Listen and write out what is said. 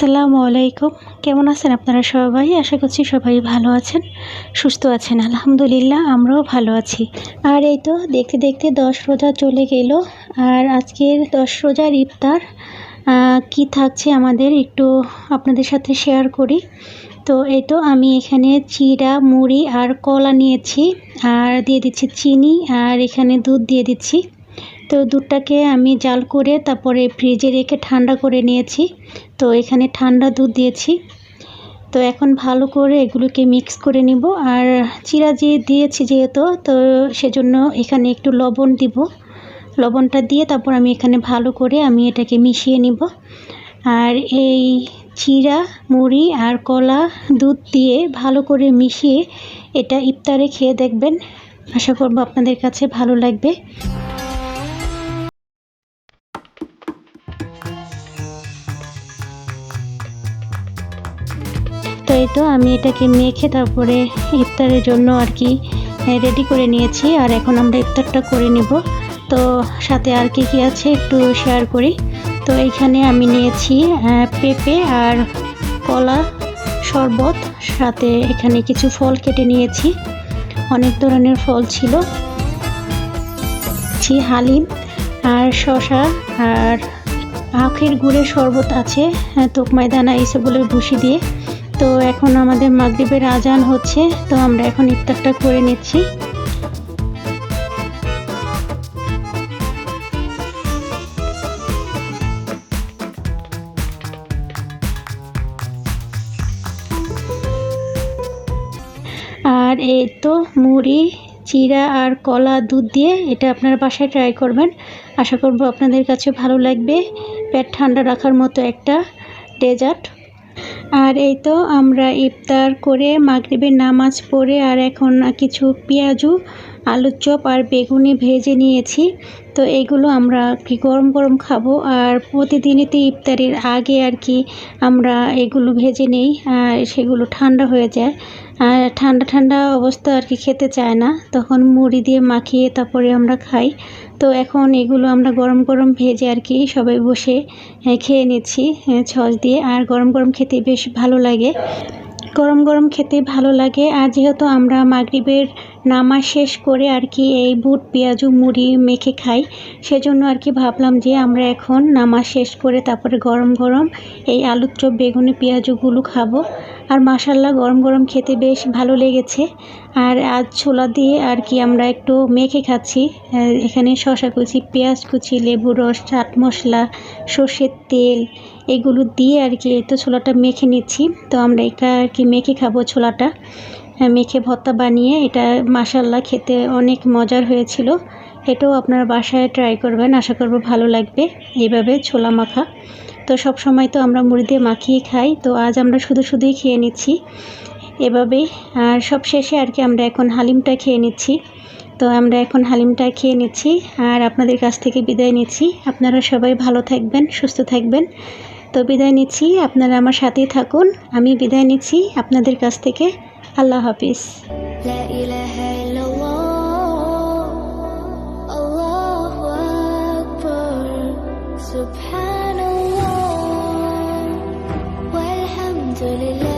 আসসালামু আলাইকুম। কেমন আছেন আপনারা সবাই? আশা করছি সবাই ভালো আছেন, সুস্থ আছেন। আলহামদুলিল্লাহ, আমরাও ভালো আছি। আর এই তো দেখতে দেখতে দশ রোজা চলে গেল। আর আজকের দশ রোজার ইফতার কি থাকছে আমাদের একটু আপনাদের সাথে শেয়ার করি। তো এই তো আমি এখানে চিড়া, মুড়ি আর কলা নিয়েছি। আর দিয়ে দিচ্ছি চিনি আর এখানে দুধ দিয়ে দিচ্ছি। তো দুধটাকে আমি জাল করে তারপরে ফ্রিজে রেখে ঠান্ডা করে নিয়েছি। তো এখানে ঠান্ডা দুধ দিয়েছি। তো এখন ভালো করে এগুলোকে মিক্স করে নিব। আর চিরা যে দিয়েছি যেহেতু, তো সেজন্য এখানে একটু লবণ দিব। লবণটা দিয়ে তারপর আমি এখানে ভালো করে আমি এটাকে মিশিয়ে নিব। আর এই চিরা, মুড়ি আর কলা দুধ দিয়ে ভালো করে মিশিয়ে এটা ইফতারে খেয়ে দেখবেন। আশা করব আপনাদের কাছে ভালো লাগবে। এই তো আমি এটাকে মেখে তারপরে ইফতারের জন্য আর কি রেডি করে নিয়েছি। আর এখন আমরা ইফতারটা করে নিব। তো সাথে আর কি কি আছে একটু শেয়ার করি। তো এইখানে আমি নিয়েছি পেঁপে আর কলা শরবত। সাথে এখানে কিছু ফল কেটে নিয়েছি। অনেক ধরনের ফল ছিল। হালিম আর শশা আর আখের গুড়ের শরবত আছে তোকমাই দানা এইসবগুলোর ভুসি দিয়ে। তো এখন আমাদের মাগরিবের আজান হচ্ছে, তো আমরা এখন ইফতারটা করে নিচ্ছি। আর এই তো মুড়ি চিরা আর কলা দুধ দিয়ে এটা আপনারা বাসায় ট্রাই করবেন। আশা করব আপনাদের কাছে ভালো লাগবে। পেট ঠান্ডা রাখার মতো একটা ডেজার্ট আর এই তো আমরা ইফতার করে মাগরিবের নামাজ পড়ে আর এখন কিছু পেঁয়াজু আলুর চপ আর বেগুনি ভেজে নিয়েছি। তো এইগুলো আমরা কি গরম গরম খাব? আর প্রতিদিনই তো ইফতারির আগে আর কি আমরা এগুলো ভেজে নেই, আর সেগুলো ঠান্ডা হয়ে যায়। আর ঠান্ডা ঠান্ডা অবস্থা আর কি খেতে চায় না। তখন মুড়ি দিয়ে মাখিয়ে তারপরে আমরা খাই। তো এখন এগুলো আমরা গরম গরম ভেজে আর কি সবাই বসে খেয়ে নিচ্ছি আহ, ছস দিয়ে। আর গরম গরম খেতে বেশ ভালো লাগে। গরম গরম খেতে ভালো লাগে। আর যেহেতু আমরা মাগরিবের নামাজ শেষ করে আর কি এই বুট পেঁয়াজু মুড়ি মেখে খাই। সেজন্য আর কি ভাবলাম যে আমরা এখন নামাজ শেষ করে তারপরে গরম গরম এই আলুর চপ বেগুনি পেঁয়াজুগুলো খাব। আর মাসাল্লাহ গরম গরম খেতে বেশ ভালো লেগেছে। আর আজ ছোলা দিয়ে আর কি আমরা একটু মেখে খাচ্ছি। এখানে শশা কুচি, পেঁয়াজ কুচি লেবু রস, চাট মশলা, সর্ষের তেল এগুলো দিয়ে আর কি এই তো ছোলাটা মেখে নিচ্ছি। তো আমরা এটা আর কি মেখে খাব ছোলাটা। মেখে ভর্তা বানিয়ে এটা মাসাল্লাহ খেতে অনেক মজার হয়েছিল। এটাও আপনারা বাসায় ট্রাই করবেন, আশা করব ভালো লাগবে। এইভাবে ছোলা মাখা। তো সব সময় তো আমরা মুড়ি দিয়ে মাখিয়ে খাই, তো আজ আমরা শুধু শুধুই খেয়ে নিচ্ছি। এভাবেই আর সব শেষে আর কি আমরা এখন হালিমটা খেয়ে নিচ্ছি। তো আমরা এখন হালিমটা খেয়ে নিচ্ছি, আর আপনাদের কাছ থেকে বিদায় নিচ্ছি। আপনারা সবাই ভালো থাকবেন, সুস্থ থাকবেন। তো বিদায় নিচ্ছি, আপনারা আমার সাথেই থাকুন। আমি বিদায় নিচ্ছি আপনাদের কাছ থেকে। আল্লাহ হাফিজ لا إله إلا الله الله أكبر سبحان الله والحمد لله